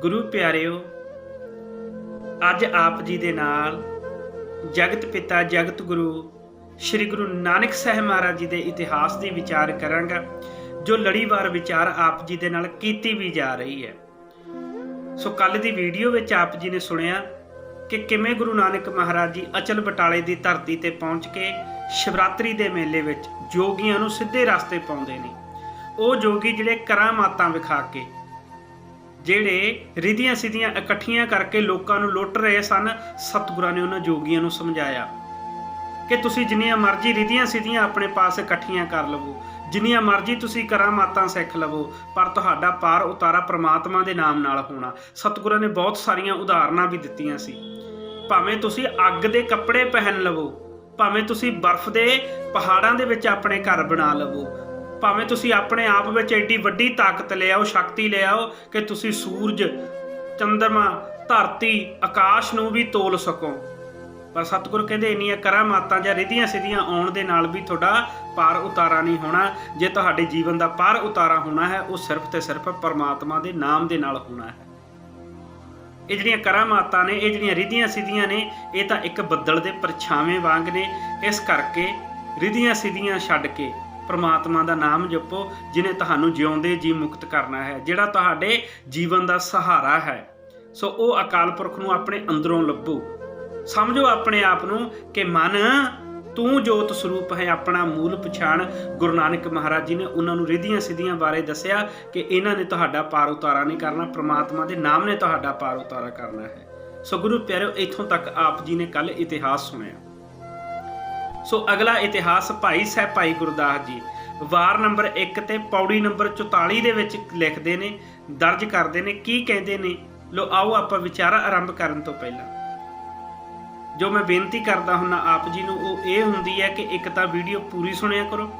ਗੁਰੂ ਪਿਆਰਿਓ, ਅੱਜ ਆਪ ਜੀ ਦੇ ਨਾਲ ਜਗਤ ਪਿਤਾ, ਜਗਤ ਗੁਰੂ ਸ੍ਰੀ ਗੁਰੂ ਨਾਨਕ ਸਾਹਿਬ ਮਹਾਰਾਜ ਜੀ ਦੇ ਇਤਿਹਾਸ ਦੀ ਵਿਚਾਰ ਕਰਾਂਗਾ, ਜੋ ਲੜੀਵਾਰ ਵਿਚਾਰ ਆਪ ਜੀ ਦੇ ਨਾਲ ਕੀਤੀ ਵੀ ਜਾ ਰਹੀ ਹੈ। ਸੋ ਕੱਲ ਦੀ ਵੀਡੀਓ ਵਿੱਚ ਆਪ ਜੀ ਨੇ ਸੁਣਿਆ ਕਿ ਕਿਵੇਂ ਗੁਰੂ ਨਾਨਕ ਮਹਾਰਾਜ ਜੀ ਅਚਲ ਬਟਾਲੇ ਦੀ ਧਰਤੀ ਤੇ ਪਹੁੰਚ ਕੇ ਸ਼ਿਵਰਾਤਰੀ ਦੇ ਮੇਲੇ ਵਿੱਚ ਜੋਗੀਆਂ ਨੂੰ ਸਿੱਧੇ ਰਸਤੇ ਪਾਉਂਦੇ ਨੇ। ਉਹ ਜੋਗੀ ਜਿਹੜੇ ਕਰਾਮਾਤਾਂ ਵਿਖਾ ਕੇ ਜਿਹੜੇ ਰਿਧੀਆਂ ਸਿੱਧੀਆਂ ਇਕੱਠੀਆਂ ਕਰਕੇ ਲੋਕਾਂ ਨੂੰ ਲੁੱਟ ਰਹੇ ਸਨ, ਸਤਿਗੁਰਾਂ ਨੇ ਉਹਨਾਂ ਜੋਗੀਆਂ ਨੂੰ ਸਮਝਾਇਆ ਕਿ ਤੁਸੀਂ ਜਿੰਨੀਆਂ ਮਰਜ਼ੀ ਰਿਧੀਆਂ ਸਿੱਧੀਆਂ ਆਪਣੇ ਪਾਸ ਇਕੱਠੀਆਂ ਕਰ ਲਵੋ, ਜਿੰਨੀਆਂ ਮਰਜ਼ੀ ਤੁਸੀਂ ਕਰਾਮਾਤਾਂ ਸਿੱਖ ਲਵੋ, ਪਰ ਤੁਹਾਡਾ ਪਾਰ ਉਤਾਰਾ ਪ੍ਰਮਾਤਮਾ ਦੇ ਨਾਮ ਨਾਲ ਹੋਣਾ। ਸਤਿਗੁਰਾਂ ਨੇ ਬਹੁਤ ਸਾਰੀਆਂ ਉਦਾਹਰਨਾਂ ਵੀ ਦਿੱਤੀਆਂ ਸੀ। ਭਾਵੇਂ ਤੁਸੀਂ ਅੱਗ ਦੇ ਕੱਪੜੇ ਪਹਿਨ ਲਵੋ, ਭਾਵੇਂ ਤੁਸੀਂ ਬਰਫ਼ ਦੇ ਪਹਾੜਾਂ ਦੇ ਵਿੱਚ ਆਪਣੇ ਘਰ ਬਣਾ ਲਵੋ ਭਾਵੇਂ ਤੁਸੀਂ ਆਪਣੇ ਆਪ ਵਿੱਚ ਐਡੀ ਵੱਡੀ ਤਾਕਤ ਲੈ ਆਓ, ਸ਼ਕਤੀ ਲੈ ਆਓ ਕਿ ਤੁਸੀਂ ਸੂਰਜ, ਚੰਦਰਮਾ, ਧਰਤੀ, ਆਕਾਸ਼ ਨੂੰ ਵੀ ਤੋਲ ਸਕੋ। ਪਰ ਸਤਿਗੁਰ ਕਹਿੰਦੇ, ਇੰਨੀਆਂ ਕਰਾਮਾਤਾਂ ਜਾਂ ਰਿਧੀਆਂ ਸਿਧੀਆਂ ਆਉਣ ਦੇ ਨਾਲ ਵੀ ਤੁਹਾਡਾ ਪਾਰ ਉਤਾਰਾ ਨਹੀਂ ਹੋਣਾ। ਜੇ ਤੁਹਾਡੇ ਜੀਵਨ ਦਾ ਪਾਰ ਉਤਾਰਾ ਹੋਣਾ ਹੈ, ਉਹ ਸਿਰਫ ਤੇ ਸਿਰਫ ਪਰਮਾਤਮਾ ਦੇ ਨਾਮ ਦੇ ਨਾਲ ਹੋਣਾ ਹੈ। ਇਹ ਜਿਹੜੀਆਂ ਕਰਾਮਾਤਾਂ ਨੇ, ਇਹ ਜਿਹੜੀਆਂ ਰਿਧੀਆਂ ਸਿੱਧੀਆਂ ਨੇ, ਇਹ ਤਾਂ ਇੱਕ ਬੱਦਲ ਦੇ ਪਰਛਾਵੇਂ ਵਾਂਗ ਨੇ। ਇਸ ਕਰਕੇ ਰਿਧੀਆਂ ਸਿੱਧੀਆਂ ਛੱਡ ਕੇ ਪ੍ਰਮਾਤਮਾ ਦਾ ਨਾਮ ਜਪੋ, ਜਿਨੇ ਤੁਹਾਨੂੰ ਜਿਉਂਦੇ ਜੀ ਮੁਕਤ ਕਰਨਾ ਹੈ, ਜਿਹੜਾ ਤੁਹਾਡੇ ਜੀਵਨ ਦਾ ਸਹਾਰਾ ਹੈ। ਸੋ ਉਹ ਅਕਾਲ ਪੁਰਖ ਨੂੰ ਆਪਣੇ ਅੰਦਰੋਂ ਲੱਭੋ। ਸਮਝੋ ਆਪਣੇ ਆਪ ਨੂੰ ਕਿ ਮਨ, ਤੂੰ ਜੋਤ ਸਰੂਪ ਹੈ, ਆਪਣਾ ਮੂਲ ਪਛਾਣ। ਗੁਰੂ ਨਾਨਕ ਮਹਾਰਾਜ ਜੀ ਨੇ ਉਹਨਾਂ ਨੂੰ ਰਿਧੀਆਂ ਸਿੱਧੀਆਂ ਬਾਰੇ ਦੱਸਿਆ ਕਿ ਇਹਨਾਂ ਨੇ ਤੁਹਾਡਾ ਪਾਰ ਉਤਾਰਾ ਨਹੀਂ ਕਰਨਾ, ਪ੍ਰਮਾਤਮਾ ਦੇ ਨਾਮ ਨੇ ਤੁਹਾਡਾ ਪਾਰ ਉਤਾਰਾ ਕਰਨਾ ਹੈ। ਸੋ ਗੁਰੂ ਪਿਆਰਿਓ, ਇੱਥੋਂ ਤੱਕ ਆਪ ਜੀ ਨੇ ਕੱਲ ਇਤਿਹਾਸ ਸੁਣਿਆ। ਸੋ ਅਗਲਾ ਇਤਿਹਾਸ ਭਾਈ ਸਾਹਿਬ ਭਾਈ ਗੁਰਦਾਸ ਜੀ। ਵਾਰ ਨੰਬਰ 1 ਤੇ ਪੌੜੀ ਨੰਬਰ 44 ਦੇ ਵਿੱਚ ਲਿਖਦੇ ਨੇ ਦਰਜ ਕਰਦੇ ਨੇ ਕੀ ਕਹਿੰਦੇ ਨੇ? ਲੋ ਆਓ ਆਪਾਂ ਵਿਚਾਰ ਆਰੰਭ ਕਰਨ ਤੋਂ ਪਹਿਲਾਂ। ਜੋ ਮੈਂ ਬੇਨਤੀ ਕਰਦਾ ਹੁੰਨਾ ਆਪ ਜੀ ਨੂੰ ਉਹ ਇਹ ਹੁੰਦੀ ਹੈ ਕਿ ਇੱਕ ਤਾਂ ਵੀਡੀਓ ਪੂਰੀ ਸੁਣਿਆ ਕਰੋ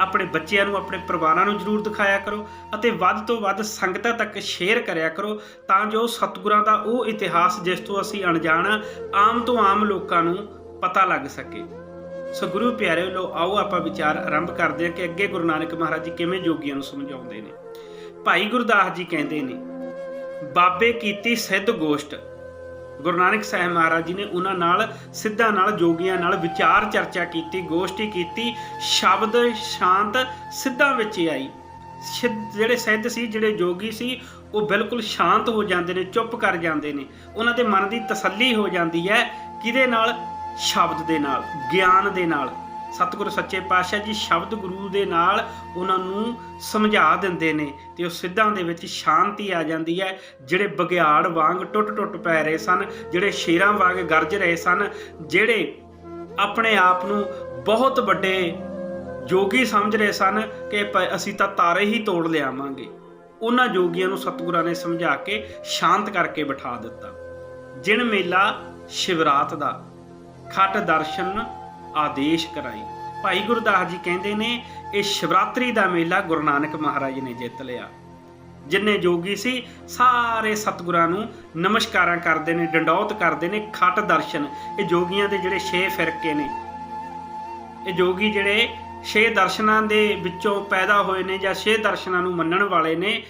ਆਪਣੇ ਬੱਚਿਆਂ ਨੂੰ ਆਪਣੇ ਪਰਿਵਾਰਾਂ ਨੂੰ ਜਰੂਰ ਦਿਖਾਇਆ ਕਰੋ ਅਤੇ ਵੱਧ ਤੋਂ ਵੱਧ ਸੰਗਤਾਂ ਤੱਕ ਸ਼ੇਅਰ ਕਰਿਆ ਕਰੋ ਤਾਂ ਜੋ ਸਤਿਗੁਰਾਂ ਦਾ ਉਹ ਇਤਿਹਾਸ ਜਿਸ ਤੋਂ ਅਸੀਂ ਅਣਜਾਣ ਹਾਂ, ਆਮ ਤੋਂ ਆਮ ਲੋਕਾਂ ਨੂੰ ਪਤਾ ਲੱਗ ਸਕੇ। ਸੋ ਗੁਰੂ ਪਿਆਰਿਓ ਲੋ, ਆਓ ਆਪਾਂ ਵਿਚਾਰ ਆਰੰਭ ਕਰਦੇ ਹਾਂ ਕਿ ਅੱਗੇ ਗੁਰੂ ਨਾਨਕ ਮਹਾਰਾਜ ਜੀ ਕਿਵੇਂ ਜੋਗੀਆਂ ਨੂੰ ਸਮਝਾਉਂਦੇ ਨੇ। ਭਾਈ ਗੁਰਦਾਸ ਜੀ ਕਹਿੰਦੇ ਨੇ, ਬਾਬੇ ਕੀਤੀ ਸਿੱਧ ਗੋਸ਼ਟ। ਗੁਰੂ ਨਾਨਕ ਸਾਹਿਬ ਮਹਾਰਾਜ ਜੀ ਨੇ ਉਹਨਾਂ ਨਾਲ, ਸਿੱਧਾ ਨਾਲ, ਜੋਗੀਆਂ ਨਾਲ ਵਿਚਾਰ ਚਰਚਾ ਕੀਤੀ, ਗੋਸ਼ਟੀ ਕੀਤੀ, ਸ਼ਬਦ ਸ਼ਾਂਤ ਸਿੱਧਾ ਵਿੱਚ ਆਈ। ਸਿੱਧ- ਜਿਹੜੇ ਸਿੱਧ ਸੀ, ਜਿਹੜੇ ਜੋਗੀ ਸੀ, ਉਹ ਬਿਲਕੁਲ ਸ਼ਾਂਤ ਹੋ ਜਾਂਦੇ ਨੇ, ਚੁੱਪ ਕਰ ਜਾਂਦੇ ਨੇ। ਉਹਨਾਂ ਦੇ ਮਨ ਦੀ ਤਸੱਲੀ ਹੋ ਜਾਂਦੀ ਹੈ, ਕਿਹਦੇ ਨਾਲ? ਸ਼ਬਦ ਦੇ ਨਾਲ, ਗਿਆਨ ਦੇ ਨਾਲ। ਸਤਿਗੁਰ ਸੱਚੇ ਪਾਤਸ਼ਾਹ ਜੀ ਸ਼ਬਦ ਗੁਰੂ ਦੇ ਨਾਲ ਉਹਨਾਂ ਨੂੰ ਸਮਝਾ ਦਿੰਦੇ ਨੇ ਤੇ ਉਹ ਸਿੱਧਾਂ ਦੇ ਵਿੱਚ ਸ਼ਾਂਤੀ ਆ ਜਾਂਦੀ ਹੈ। ਜਿਹੜੇ ਬਗਿਆੜ ਵਾਂਗ ਟੁੱਟ-ਟੁੱਟ ਪੈ ਰਹੇ ਸਨ, ਜਿਹੜੇ ਸ਼ੇਰਾਂ ਵਾਂਗ ਗਰਜ ਰਹੇ ਸਨ, ਜਿਹੜੇ ਆਪਣੇ ਆਪ ਨੂੰ ਬਹੁਤ ਵੱਡੇ ਜੋਗੀ ਸਮਝ ਰਹੇ ਸਨ ਕਿ ਪ- ਅਸੀਂ ਤਾਂ ਤਾਰੇ ਹੀ ਤੋੜ ਲਿਆਵਾਂਗੇ। ਉਹਨਾਂ ਜੋਗੀਆਂ ਨੂੰ ਸਤਿਗੁਰਾਂ ਨੇ ਸਮਝਾ ਕੇ ਸ਼ਾਂਤ ਕਰਕੇ ਬਿਠਾ ਦਿੱਤਾ। ਜਿਣ ਮੇਲਾ ਸ਼ਿਵਰਾਤ ਦਾ ਖੱਟ ਦਰਸ਼ਨ ਆਦੇਸ਼ ਕਰਾਈ। ਭਾਈ ਗੁਰਦਾਸ ਜੀ ਕਹਿੰਦੇ ਨੇ, ਇਹ ਸ਼ਿਵਰਾਤਰੀ ਦਾ ਮੇਲਾ ਗੁਰੂ ਨਾਨਕ ਮਹਾਰਾਜ ਨੇ ਜਿੱਤ ਲਿਆ। ਜਿੰਨੇ ਜੋਗੀ ਸੀ, ਸਾਰੇ ਸਤਿਗੁਰਾਂ ਨੂੰ ਨਮਸਕਾਰਾਂ ਕਰਦੇ ਨੇ, ਡੰਡੌਤ ਕਰਦੇ ਨੇ, ਖੱਟ ਦਰਸ਼ਨ। ਇਹ ਜੋਗੀਆਂ ਦੇ ਜਿਹੜੇ ਛੇ ਫਿਰਕੇ ਨੇ। ਇਹ ਜੋਗੀ ਜਿਹੜੇ ਛੇ ਦਰਸ਼ਨਾਂ ਦੇ ਵਿੱਚੋਂ ਪੈਦਾ ਹੋਏ ਨੇ ਜਾਂ ਛੇ ਦਰਸ਼ਨਾਂ ਨੂੰ ਮੰਨਣ ਵਾਲੇ ਨੇ,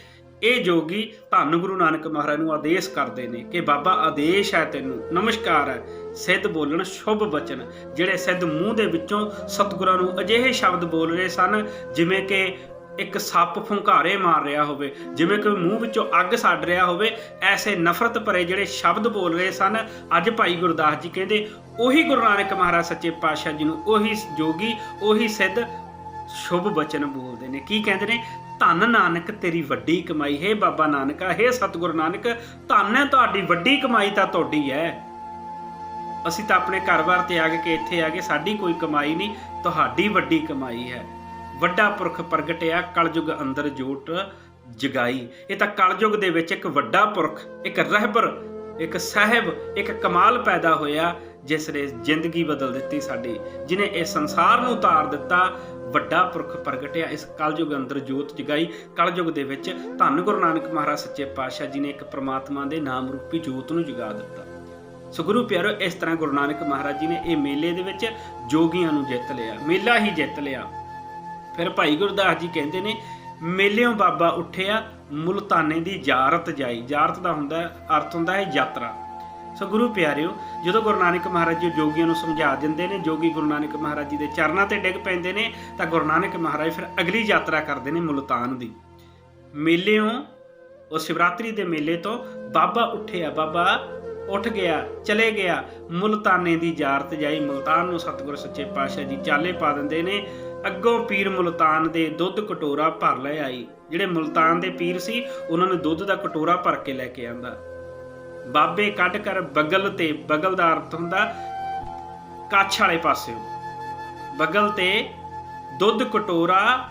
ਇਹ ਜੋਗੀ ਧੰਨ ਗੁਰੂ ਨਾਨਕ ਮਹਾਰਾਜ ਨੂੰ ਆਦੇਸ਼ ਕਰਦੇ ਨੇ ਕਿ ਬਾਬਾ ਆਦੇਸ਼ ਹੈ ਤੈਨੂੰ, ਨਮਸਕਾਰ ਹੈ। ਸਿੱਧ ਬੋਲਣ, ਸ਼ੁਭ ਬਚਨ। ਜਿਹੜੇ ਸਿੱਧ ਮੂੰਹ ਦੇ ਵਿੱਚੋਂ ਸਤਿਗੁਰਾਂ ਨੂੰ ਅਜਿਹੇ ਸ਼ਬਦ ਬੋਲ ਰਹੇ ਸਨ, ਜਿਵੇਂ ਕਿ ਇੱਕ ਸੱਪ ਫੁੰਕਾਰੇ ਮਾਰ ਰਿਹਾ ਹੋਵੇ, ਜਿਵੇਂ ਕਿ ਮੂੰਹ ਵਿੱਚੋਂ ਅੱਗ ਛੱਡ ਰਿਹਾ ਹੋਵੇ, ਐਸੇ ਨਫ਼ਰਤ ਭਰੇ ਜਿਹੜੇ ਸ਼ਬਦ ਬੋਲ ਰਹੇ ਸਨ, ਅੱਜ ਭਾਈ ਗੁਰਦਾਸ ਜੀ ਕਹਿੰਦੇ, ਉਹੀ ਗੁਰੂ ਨਾਨਕ ਮਹਾਰਾਜ ਸੱਚੇ ਪਾਤਸ਼ਾਹ ਜੀ ਨੂੰ ਉਹੀ ਜੋਗੀ, ਉਹੀ ਸਿੱਧ, ਸ਼ੁਭ ਬਚਨ ਬੋਲਦੇ ਨੇ। ਕੀ ਕਹਿੰਦੇ ਨੇ? ਧੰਨ ਨਾਨਕ ਤੇਰੀ ਵੱਡੀ ਕਮਾਈ, ਹੈ ਬਾਬਾ ਨਾਨਕਾ, ਹੈ ਸਤਿਗੁਰੂ ਨਾਨਕ, ਧੰਨ ਹੈ ਤੁਹਾਡੀ ਵੱਡੀ ਕਮਾਈ ਤਾਂ ਤੁਹਾਡੀ ਹੈ। ਅਸੀਂ ਤਾਂ ਆਪਣੇ ਘਰ-ਬਾਰ ਆ ਕੇ ਇੱਥੇ ਆ ਗਏ ਸਾਡੀ ਕੋਈ ਕਮਾਈ ਨਹੀਂ, ਤੁਹਾਡੀ ਵੱਡੀ ਕਮਾਈ ਹੈ। ਵੱਡਾ ਪੁਰਖ ਪ੍ਰਗਟਿਆ ਕਲਯੁਗ ਅੰਦਰ ਜੋਟ ਜਗਾਈ। ਇਹ ਤਾਂ ਕਲਯੁਗ ਦੇ ਵਿੱਚ ਇੱਕ ਵੱਡਾ ਪੁਰਖ, ਇੱਕ ਰਹਿਬਰ, ਇੱਕ ਸਾਹਿਬ, ਇੱਕ ਕਮਾਲ ਪੈਦਾ ਹੋਇਆ ਜਿਸ ਨੇ ਜ਼ਿੰਦਗੀ ਬਦਲ ਦਿੱਤੀ ਸਾਡੀ, ਜਿਨੇ ਇਹ ਸੰਸਾਰ ਨੂੰ ਉਤਾਰ ਦਿੱਤਾ। ਵੱਡਾ ਪੁਰਖ ਪ੍ਰਗਟਿਆ ਇਸ ਕਲਯੁਗ ਅੰਦਰ ਜੋਤ ਜਗਾਈ। ਕਲਯੁਗ ਦੇ ਵਿੱਚ ਧੰਨ ਗੁਰੂ ਨਾਨਕ ਮਹਾਰਾਜ ਸੱਚੇ ਪਾਤਸ਼ਾਹ ਜੀ ਨੇ ਇੱਕ ਪ੍ਰਮਾਤਮਾ ਦੇ ਨਾਮ ਰੂਪੀ ਜੋਤ ਨੂੰ ਜਗਾ ਦਿੱਤਾ। ਸੋ ਗੁਰੂ ਪਿਆਰੋ, ਇਸ ਤਰ੍ਹਾਂ ਗੁਰੂ ਨਾਨਕ ਮਹਾਰਾਜ ਜੀ ਨੇ ਇਹ ਮੇਲੇ ਦੇ ਵਿੱਚ ਜੋਗੀਆਂ ਨੂੰ ਜਿੱਤ ਲਿਆ, ਮੇਲਾ ਹੀ ਜਿੱਤ ਲਿਆ। ਫਿਰ ਭਾਈ ਗੁਰਦਾਸ ਜੀ ਕਹਿੰਦੇ ਨੇ, ਮੇਲਿਓਂ ਬਾਬਾ ਉੱਠਿਆ, ਮੁਲਤਾਨੇ ਦੀ ਜਾਰਤ ਜਾਈ। ਜਾਰਤ ਦਾ ਹੁੰਦਾ, ਅਰਥ ਹੁੰਦਾ ਹੈ ਯਾਤਰਾ। ਸੋ ਗੁਰੂ ਪਿਆਰਿਓ, ਜਦੋਂ ਗੁਰੂ ਨਾਨਕ ਮਹਾਰਾਜ ਜੀ ਜੋਗੀਆਂ ਨੂੰ ਸਮਝਾ ਦਿੰਦੇ ਨੇ, ਜੋਗੀ ਗੁਰੂ ਨਾਨਕ ਮਹਾਰਾਜ ਜੀ ਦੇ ਚਰਨਾਂ ਤੇ ਡਿੱਗ ਪੈਂਦੇ ਨੇ, ਤਾਂ ਗੁਰੂ ਨਾਨਕ ਮਹਾਰਾਜ ਫਿਰ ਅਗਲੀ ਯਾਤਰਾ ਕਰਦੇ ਨੇ ਮੁਲਤਾਨ ਦੀ। ਮੇਲਿਓਂ, ਉਹ ਸ਼ਿਵਰਾਤਰੀ ਦੇ ਮੇਲੇ ਤੋਂ ਬਾਬਾ ਉੱਠਿਆ, ਬਾਬਾ ਉੱਠ ਗਿਆ, ਚਲੇ ਗਿਆ। ਮੁਲਤਾਨੇ ਦੀ ਜਾਰਤ ਜਾਈ ਮੁਲਤਾਨ ਨੂੰ ਸਤਿਗੁਰ ਸੱਚੇ ਪਾਤਸ਼ਾਹ ਜੀ ਚਾਲੇ ਪਾ ਦਿੰਦੇ ਨੇ। ਅੱਗੋਂ ਪੀਰ ਮੁਲਤਾਨ ਦੇ ਦੁੱਧ ਕਟੋਰਾ ਭਰ ਲੈ ਆਈ। ਜਿਹੜੇ ਮੁਲਤਾਨ ਦੇ ਪੀਰ ਸੀ, ਉਹਨਾਂ ਨੇ ਦੁੱਧ ਦਾ ਕਟੋਰਾ ਭਰ ਕੇ ਲੈ ਕੇ ਆਂਦਾ। ਬਾਬੇ ਕੱਢ ਕਰ ਬਗਲ ਤੇ ਬਗਲ ਦਾ ਅਰਥ ਹੁੰਦਾ ਕੱਛ ਵਾਲੇ ਪਾਸਿਓ। ਬਗਲ ਤੇ ਦੁੱਧ ਕਟੋਰਾ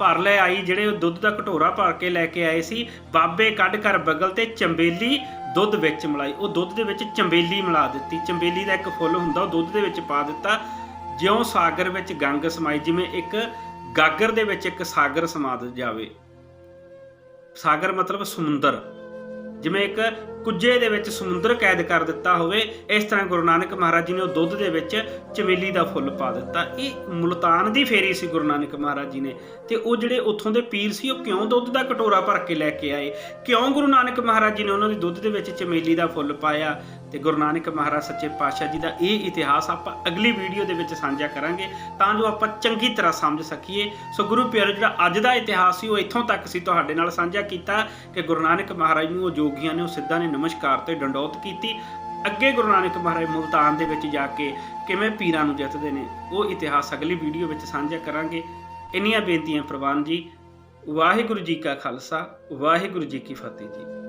ਭਰ ਲੈ ਆਈ, ਜਿਹੜੇ ਦੁੱਧ ਦਾ ਕਟੋਰਾ ਭਰ ਕੇ ਲੈ ਕੇ ਆਏ ਸੀ। ਬਾਬੇ ਕੱਢ ਕਰ ਬਗਲ ਤੇ ਚੰਬੇਲੀ ਦੁੱਧ ਵਿੱਚ ਮਿਲਾਈ। ਉਹ ਦੁੱਧ ਦੇ ਵਿੱਚ ਚੰਬੇਲੀ ਮਿਲਾ ਦਿੱਤੀ। ਚੰਬੇਲੀ ਦਾ ਇੱਕ ਫੁੱਲ ਹੁੰਦਾ, ਉਹ ਦੁੱਧ ਦੇ ਵਿੱਚ ਪਾ ਦਿੱਤਾ। ਜਿਉਂ ਸਾਗਰ ਵਿੱਚ ਗੰਗ ਸਮਾਈ, ਜਿਵੇਂ ਇੱਕ ਗਾਗਰ ਦੇ ਵਿੱਚ ਇੱਕ ਸਾਗਰ ਸਮਾ ਜਾਵੇ। ਸਾਗਰ ਮਤਲਬ ਸਮੁੰਦਰ। ਜਿਵੇਂ ਇੱਕ ਕੁੱਜੇ ਦੇ ਵਿੱਚ ਸਮੁੰਦਰ ਕੈਦ ਕਰ ਦਿੱਤਾ ਹੋਵੇ, ਇਸ ਤਰ੍ਹਾਂ ਗੁਰੂ ਨਾਨਕ ਮਹਾਰਾਜ ਜੀ ਨੇ ਉਹ ਦੁੱਧ ਦੇ ਵਿੱਚ ਚਮੇਲੀ ਦਾ ਫੁੱਲ ਪਾ ਦਿੱਤਾ। ਇਹ ਮੁਲਤਾਨ ਦੀ ਫੇਰੀ ਸੀ ਗੁਰੂ ਨਾਨਕ ਮਹਾਰਾਜ ਜੀ ਨੇ। ਤੇ ਉਹ ਜਿਹੜੇ ਉੱਥੋਂ ਦੇ ਪੀਰ ਸੀ, ਉਹ ਕਿਉਂ ਦੁੱਧ ਦਾ ਕਟੋਰਾ ਭਰ ਕੇ ਲੈ ਕੇ ਆਏ? ਕਿਉਂ ਗੁਰੂ ਨਾਨਕ ਮਹਾਰਾਜ ਜੀ ਨੇ ਉਹਨਾਂ ਦੀ ਦੁੱਧ ਦੇ ਵਿੱਚ ਚਮੇਲੀ ਦਾ ਫੁੱਲ ਪਾਇਆ? ਤੇ ਗੁਰੂ ਨਾਨਕ ਮਹਾਰਾਜ ਸੱਚੇ ਪਾਤਸ਼ਾਹ ਜੀ ਦਾ ਇਹ ਇਤਿਹਾਸ ਆਪਾਂ ਅਗਲੀ ਵੀਡੀਓ ਦੇ ਵਿੱਚ ਸਾਂਝਾ ਕਰਾਂਗੇ, ਤਾਂ ਜੋ ਆਪਾਂ ਚੰਗੀ ਤਰ੍ਹਾਂ ਸਮਝ ਸਕੀਏ। ਸੋ ਗੁਰੂ ਪਿਆਰੇ, ਜਿਹੜਾ ਅੱਜ ਦਾ ਇਤਿਹਾਸ ਸੀ, ਉਹ ਇੱਥੋਂ ਤੱਕ ਸੀ ਤੁਹਾਡੇ ਨਾਲ ਸਾਂਝਾ ਕੀਤਾ ਕਿ ਗੁਰੂ ਨਾਨਕ ਮਹਾਰਾਜ ਨੂੰ ਉਹ ਜੋਗੀਆਂ ਨੇ, ਉਹ ਸਿੱਧਾ ਨੇ ਨਮਸਕਾਰ ਤੇ ਡੰਡੌਤ ਕੀਤੀ। ਅੱਗੇ ਗੁਰੂ ਨਾਨਕ ਮਹਾਰਾਜ ਮੁਲਤਾਨ ਦੇ ਵਿੱਚ ਜਾ ਕੇ ਕਿਵੇਂ ਪੀਰਾਂ ਨੂੰ ਜਿੱਤਦੇ ਨੇ, ਉਹ ਇਤਿਹਾਸ ਅਗਲੀ ਵੀਡੀਓ ਵਿੱਚ ਸਾਂਝਾ ਕਰਾਂਗੇ। ਇੰਨੀਆਂ ਬੇਨਤੀਆਂ ਪ੍ਰਵਾਨ ਜੀ, ਵਾਹਿਗੁਰੂ ਜੀ ਕਾ ਖਾਲਸਾ, ਵਾਹਿਗੁਰੂ ਜੀ ਕੀ ਫਤਿਹ ਜੀ।